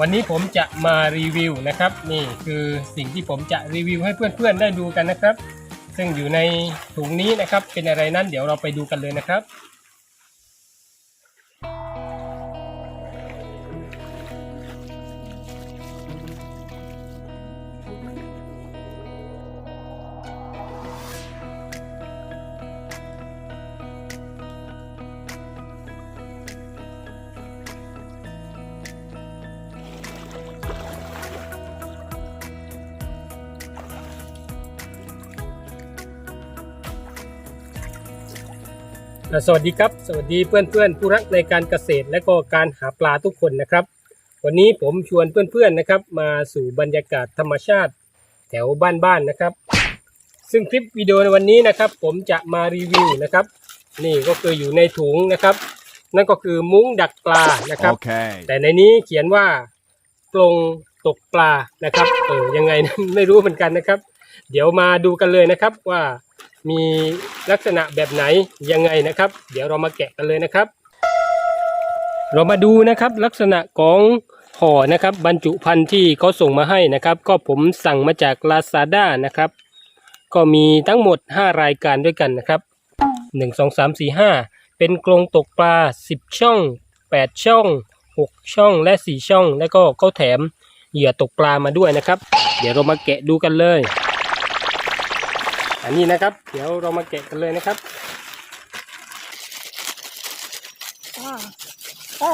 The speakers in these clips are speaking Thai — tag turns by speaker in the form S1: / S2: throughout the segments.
S1: วันนี้ผมจะมารีวิวนะครับ นี่คือสิ่งที่ผมจะรีวิวให้เพื่อนๆได้ดูกันนะครับ ซึ่งอยู่ในถุงนี้นะครับเป็นอะไรนั้นเดี๋ยวเราไปดูกันเลยนะครับ สวัสดีครับ สวัสดีเพื่อนๆผู้รักในการเกษตรและก็การหาปลาทุกคนนะครับ วันนี้ผมชวนเพื่อนๆนะครับ มาสู่บรรยากาศธรรมชาติแถวบ้านๆนะครับ ซึ่งคลิปวิดีโอในวันนี้นะครับ ผมจะมารีวิวนะครับ นี่ก็คืออยู่ในถุงนะครับ นั่นก็คือมุ้งดักปลานะครับ
S2: Okay.
S1: แต่ในนี้เขียนว่ากรงตกปลานะครับเออยังไงนะไม่รู้เหมือนกันนะครับ เดี๋ยวมาดูกันเลยนะครับว่า มีลักษณะแบบไหนยังไงนะครับ เดี๋ยวเรามาแกะกันเลยนะครับ เรามาดูนะครับลักษณะของห่อนะครับบรรจุภัณฑ์ที่เขาส่งมาให้นะครับ ก็ผมสั่งมาจาก Lazada นะครับ ก็มีทั้งหมด 5 รายการด้วยกันนะครับ 1 2 3 4 5 เป็นกรงตกปลา 10 ช่อง 8 ช่อง 6 ช่องและ 4 ช่อง แล้วก็เขาแถมเหยื่อตกปลามาด้วยนะครับ เดี๋ยวเรามาแกะดูกันเลย อันนี้นะครับ เดี๋ยวเรามาแกะกันเลยนะครับก็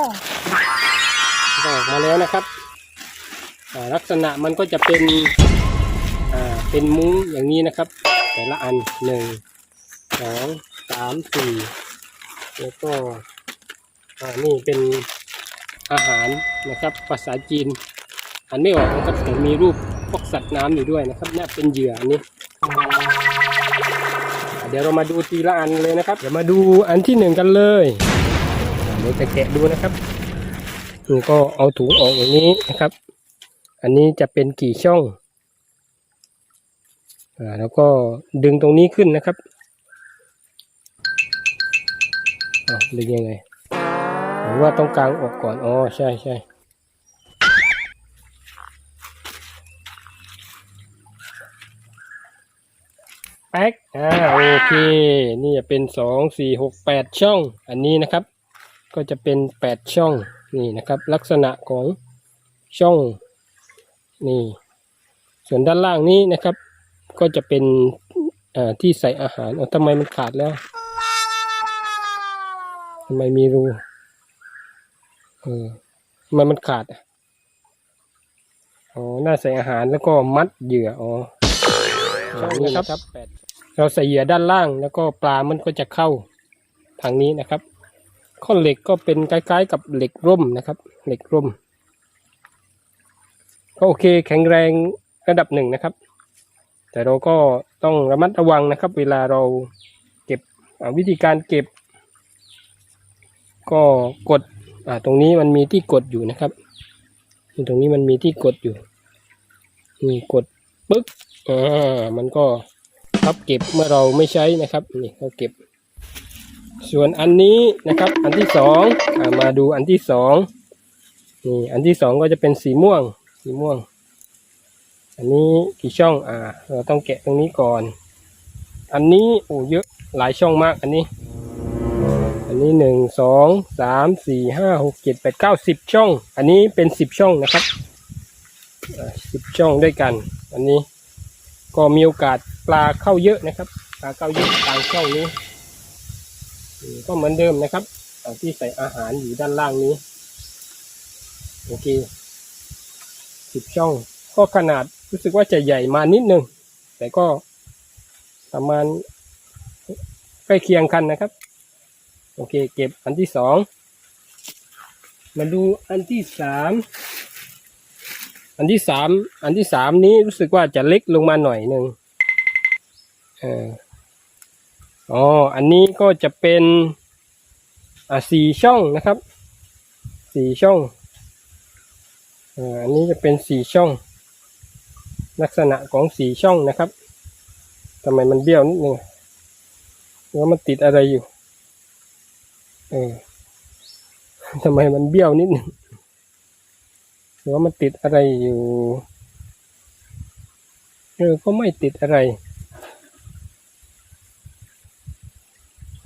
S1: ออกมาแล้วนะครับอ่าลักษณะมันก็จะเป็นอ่าเป็นมุ้งอย่างนี้นะครับ แต่ละอันหนึ่งสองสามสี่แล้วก็อ่านี่เป็นอาหารนะครับภาษาจีนอ่านไม่ออกนะครับแต่มีรูปพวกสัตว์น้ำอยู่ด้วยนะครับนี่เป็นเหยื่ออันนี้อ่า เดี๋ยวเรามาดูทีละอันเลยนะครับ เดี๋ยวมาดูอันที่หนึ่งกันเลยอ่าเดี๋ยวจะแกะดูนะครับนี่ก็เอาถุงออกอย่างนี้นะครับ อันนี้จะเป็นกี่ช่องอ่าแล้วก็ดึงตรงนี้ขึ้นนะครับอ๋อดึงยังไงหรือว่าต้องกางออกก่อน อ๋อ ใช่ใช่ แป๊กอ่าโอเค นี่จะเป็นสองสี่หกแปดช่อง อันนี้นะครับ ก็จะเป็นแปดช่องนี่นะครับ ลักษณะของช่องนี่ ส่วนด้านล่างนี้นะครับ ก็จะเป็นอ่าที่ใส่อาหารเอาทำไมมันขาดแล้วทำไมมีรูเออทำไมมันขาดอะอ๋อน่าใส่อาหารแล้วก็มัดเหยื่ออ๋อช่องนี้นะครับแปด เราใส่เหยื่อด้านล่าง แล้วก็ปลามันก็จะเข้าทางนี้นะครับข้อเหล็กก็เป็นคล้ายๆ กับเหล็กร่มนะครับ เหล็กร่มก็โอเคแข็งแรงระดับหนึ่งนะครับ แต่เราก็ต้องระมัดระวังนะครับ เวลาเราเก็บวิธีการเก็บ ก็กดตรงนี้มันมีที่กดอยู่นะครับตรงนี้มันมีที่กดอยู่นี่กดปึ๊กอ่ามันก็ พับ เก็บเมื่อเราไม่ใช้นะครับนี่เขาเก็บ ส่วนอันนี้นะครับ อันที่สองอมาดูอันที่สองนี่อันที่สองก็จะเป็นสีม่วง สีม่วง อันนี้กี่ช่องอ่า เราต้องแกะตรงนี้ก่อน อันนี้โอ้เยอะหลายช่องมากอันนี้ อันนี้หนึ่งสองสามสี่ห้าหกเจ็ดแปดเก้าสิบช่อง อันนี้เป็นสิบช่องนะครับสิบช่องด้วยกัน อันนี้ ก็มีโอกาสปลาเข้าเยอะนะครับ ปลาเข้าเยอะทางช่องนี้ ก็เหมือนเดิมนะครับที่ใส่อาหารอยู่ด้านล่างนี้ โอเคสิบช่อง ก็ขนาดรู้สึกว่าจะใหญ่มานิดนึง แต่ก็ประมาณใกล้เคียงกันนะครับ โอเค เก็บอันที่สอง มาดูอันที่สาม อันที่สามอันที่สามนี้รู้สึกว่าจะเล็กลงมาหน่อยหนึ่งเอออ๋ออันนี้ก็จะเป็นอ่าสี่ช่องนะครับสี่ช่องอ่าอันนี้จะเป็นสี่ช่อง ลักษณะของสี่ช่องนะครับทำไมมันเบี้ยวนิดนึงหรือว่ามันติดอะไรอยู่เออทำไมมันเบี้ยวนิดนึง หรือว่ามันติดอะไรอยู่เออก็ไม่ติดอะไร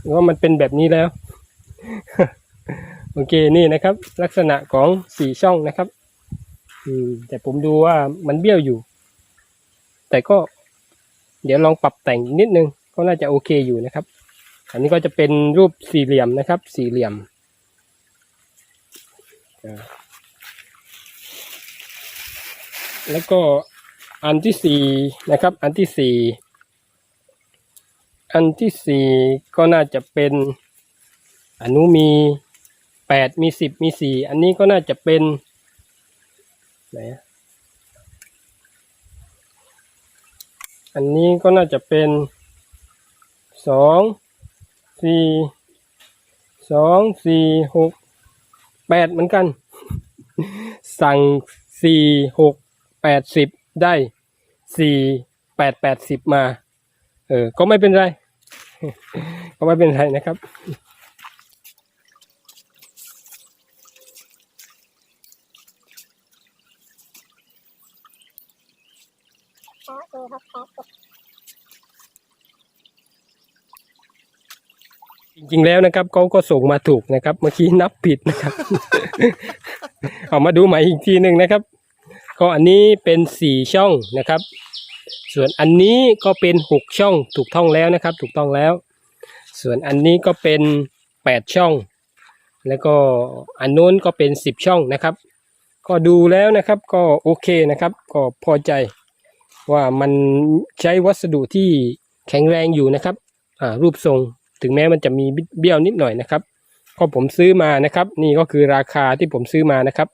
S1: หรือว่ามันเป็นแบบนี้แล้ว โอเคนี่นะครับ ลักษณะของสี่ช่องนะครับ อืมแต่ผมดูว่ามันเบี้ยวอยู่ แต่ก็ เดี๋ยวลองปรับแต่งนิดนึง ก็น่าจะโอเคอยู่นะครับ อันนี้ก็จะเป็นรูปสี่เหลี่ยมนะครับ สี่เหลี่ยมอ่า แล้วก็อันที่สี่นะครับ อันที่สี่อันที่สี่ก็น่าจะเป็นอนุมีแปดมีสิบมีสี่อันนี้ก็น่าจะเป็นไหนอะอันนี้ก็น่าจะเป็นสองสี่สองสี่หกแปดเหมือนกัน สั่งสี่หก แปดสิบได้สี่แปดแปดสิบมา เออ ก็ไม่เป็นไร ก็ไม่เป็นไรนะครับ จริงๆแล้วนะครับเขาก็ส่งมาถูกนะครับ เมื่อกี้นับผิดนะครับ เอามาดูใหม่อีกทีหนึ่งนะครับ ก็อันนี้เป็นสี่ช่องนะครับ ส่วนอันนี้ก็เป็นหกช่องถูกต้องแล้วนะครับ ถูกต้องแล้ว ส่วนอันนี้ก็เป็นแปดช่อง แล้วก็อันนู้นก็เป็นสิบช่องนะครับ ก็ดูแล้วนะครับก็โอเคนะครับ ก็พอใจว่ามันใช้วัสดุที่แข็งแรงอยู่นะครับรูปทรงถึงแม้มันจะมีเบี้ยวนิดหน่อยนะครับก็ผมซื้อมานะครับ นี่ก็คือราคาที่ผมซื้อมานะครับ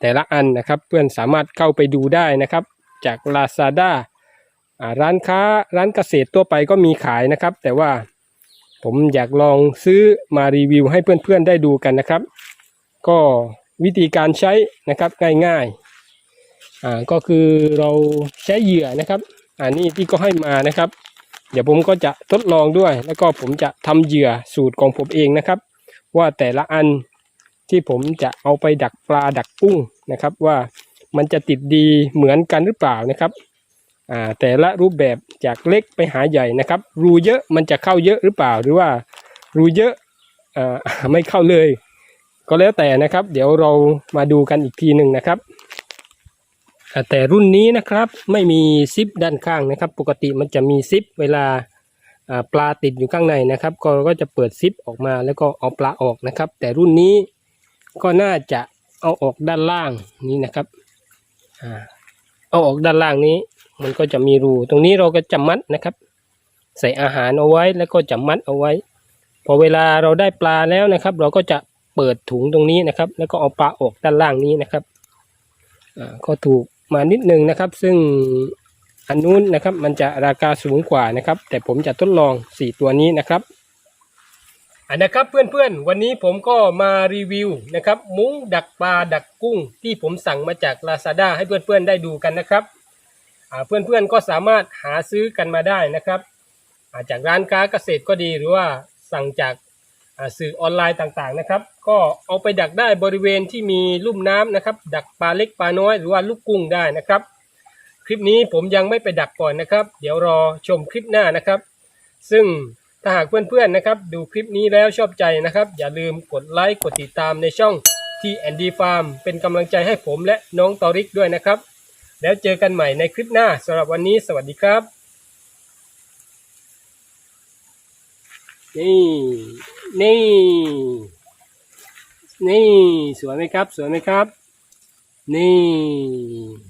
S1: แต่ละอันนะครับเพื่อนสามารถเข้าไปดูได้นะครับ จาก Lazada อ่าร้านค้าร้านเกษตรทั่วไปก็มีขายนะครับ แต่ว่าผมอยากลองซื้อมารีวิวให้เพื่อนๆได้ดูกันนะครับ ก็วิธีการใช้นะครับง่ายๆอ่าก็คือเราใช้เหยื่อนะครับอันนี้ที่ก็ให้มานะครับ เดี๋ยวผมก็จะทดลองด้วย แล้วก็ผมจะทำเหยื่อสูตรของผมเองนะครับ ว่าแต่ละอัน ที่ผมจะเอาไปดักปลาดักกุ้งนะครับ ว่ามันจะติดดีเหมือนกันหรือเปล่านะครับแต่ละรูปแบบจากเล็กไปหาใหญ่นะครับ รูเยอะมันจะเข้าเยอะหรือเปล่า หรือว่ารูเยอะอไม่เข้าเลย ก็แล้วแต่นะครับ เดี๋ยวเรามาดูกันอีกทีหนึ่งนะครับแต่รุ่นนี้นะครับไม่มีซิปด้านข้างนะครับ ปกติมันจะมีซิปเวลาอ่าปลาติดอยู่ข้างในนะครับ ก็ก็จะเปิดซิปออกมาแล้วก็เอาปลาออกนะครับ แต่รุ่นนี้ ก็น่าจะเอาออกด้านล่างนี้นะครับอ่าเอาออกด้านล่างนี้ มันก็จะมีรู ตรงนี้เราก็จะมัดนะครับ ใส่อาหารเอาไว้แล้วก็จะมัดเอาไว้ พอเวลาเราได้ปลาแล้วนะครับ เราก็จะเปิดถุงตรงนี้นะครับ แล้วก็เอาปลาออกด้านล่างนี้นะครับอ่าก็ถูกมานิดนึงนะครับ ซึ่งอันนู้นนะครับ มันจะราคาสูงกว่านะครับ แต่ผมจะทดลอง 4 ตัวนี้นะครับ อันนะครับเพื่อนๆ วันนี้ผมก็มารีวิวนะครับ มุ้งดักปลาดักกุ้งที่ผมสั่งมาจาก Lazada ให้เพื่อนๆได้ดูกันนะครับเพื่อนๆก็สามารถหาซื้อกันมาได้นะครับาจากร้านค้าเกษตรก็ดีหรือว่าสั่งจากาสื่อออนไลน์ต่างๆนะครับ ก็เอาไปดักได้บริเวณที่มีลุ่มน้ำนะครับ ดักปลาเล็กปลาน้อยหรือว่าลูกกุ้งได้นะครับ คลิปนี้ผมยังไม่ไปดักก่อนนะครับ เดี๋ยวรอชมคลิปหน้านะครับ ซึ่ง ถ้าหากเพื่อนๆนะครับ ดูคลิปนี้แล้วชอบใจนะครับ อย่าลืมกดไลค์กดติดตามในช่อง T&D Farm เป็นกำลังใจให้ผมและน้องตอริกด้วยนะครับ แล้วเจอกันใหม่ในคลิปหน้าสำหรับวันนี้สวัสดีครับนี่นี่นี่สวยไหมครับ สวยไหมครับ นี่